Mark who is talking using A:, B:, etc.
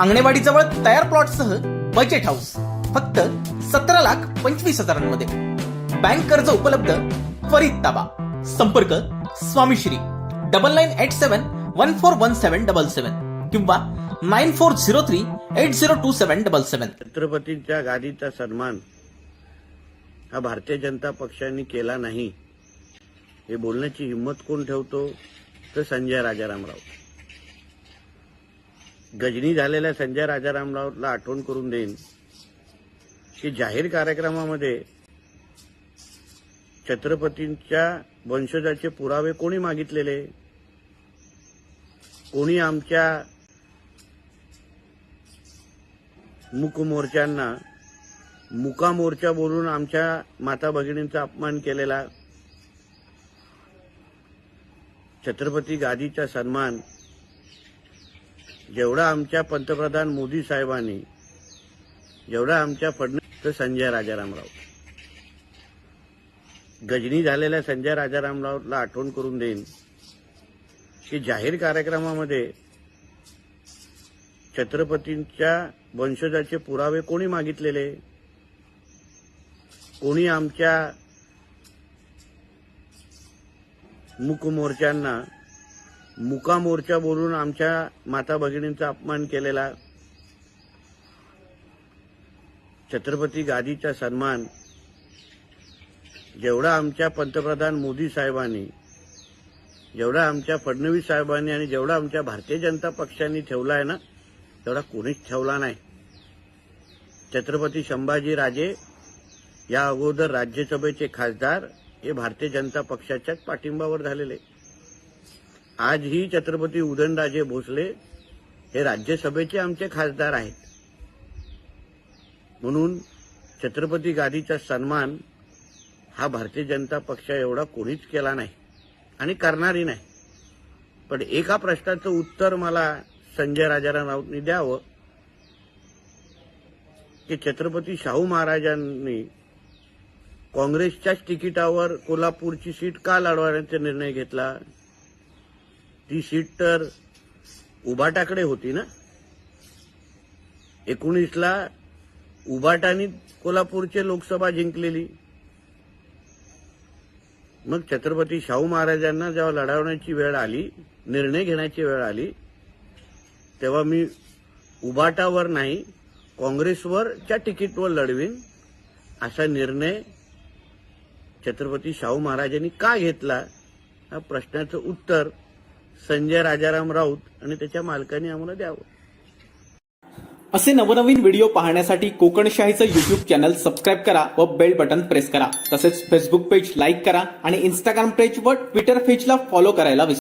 A: अंगणेवाडीजवळ तयार प्लॉटसह budget house फक्त सतरा लाख पंचवीस हजारांमध्ये. बँक कर्ज उपलब्ध त्वरित ताबा. संपर्क Swamishri double nine eight seven one four one seven double seven किंवा nine four zero three eight zero two seven double seven
B: छत्रपतींच्या गादीचा सन्मान हा भारतीय जनता पक्षाने केला नाही. हे बोलण्याची हिंमत कोण ठेवतो? तर संजय राजाराम राऊत गजनी झालेल्या संजय राजारामरावला आठवण करून देईन की जाहीर कार्यक्रमामध्ये छत्रपतींच्या वंशजाचे पुरावे कोणी मागितलेले? कोणी आमच्या मुकमोर्चांना मुका मोर्चा बोलून आमच्या माता भगिनींचा अपमान केलेला? छत्रपती गादीचा सन्मान जेवढा आमच्या पंतप्रधान मोदी साहेबांनी जेवढा आमच्या फडणवीस तर संजय राजाराम राऊत गजनी झालेल्या संजय राजाराम राऊतला आठवण करून देईन की जाहीर कार्यक्रमामध्ये छत्रपतींच्या वंशजाचे पुरावे कोणी मागितलेले? कोणी आमच्या मुकमोर्चांना मुका मोर्चा बोलून आमच्या माता भगिनींचा अपमान केलेला. छत्रपती गादीचा सन्मान. जेवढा आमच्या पंतप्रधान मोदी साहेबांनी जेवढा आमच्या फडणवीस साहेबांनी आणि जेवढा आमच्या भारतीय जनता पक्षांनी ठेवला आहे ना तेवढा कोणीच ठेवला नाही. छत्रपती संभाजी राजे या अगोदर राज्यसभेचे खासदार हे भारतीय जनता पक्षाच्याच पाठिंबावर झालेले. आजही छत्रपती उदयनराजे भोसले हे राज्यसभेचे आमचे खासदार आहेत. म्हणून छत्रपती गादीचा सन्मान हा भारतीय जनता पक्ष एवढा कोणीच केला नाही आणि करणारही नाही. पण एका प्रश्नाचं उत्तर मला संजय राजाराम राऊतनी द्यावं की छत्रपती शाहू महाराजांनी काँग्रेसच्याच तिकिटावर कोल्हापूरची सीट का लढवण्याचा निर्णय घेतला? ती सीट तर उभाटाकडे होती ना? एकोणीसला उभाटानी कोल्हापूरचे लोकसभा जिंकलेली. मग छत्रपती शाहू महाराजांना जेव्हा लढवण्याची वेळ आली निर्णय घेण्याची वेळ आली तेव्हा मी उभाटावर नाही काँग्रेसवरच्या तिकीटवर लढवीन असा निर्णय छत्रपती शाहू महाराजांनी का घेतला? हा प्रश्नाचं उत्तर संजय राजाराम राऊत आणि त्याच्या मालकाने आम्हाला द्यावं.
A: असे नवनवीन व्हिडिओ पाहण्यासाठी कोकणशाहीचं युट्यूब चॅनल सबस्क्राईब करा व बेल बटन प्रेस करा. तसेच फेसबुक पेज लाईक करा आणि इंस्टाग्राम पेज व ट्विटर पेजला फॉलो करायला विसरू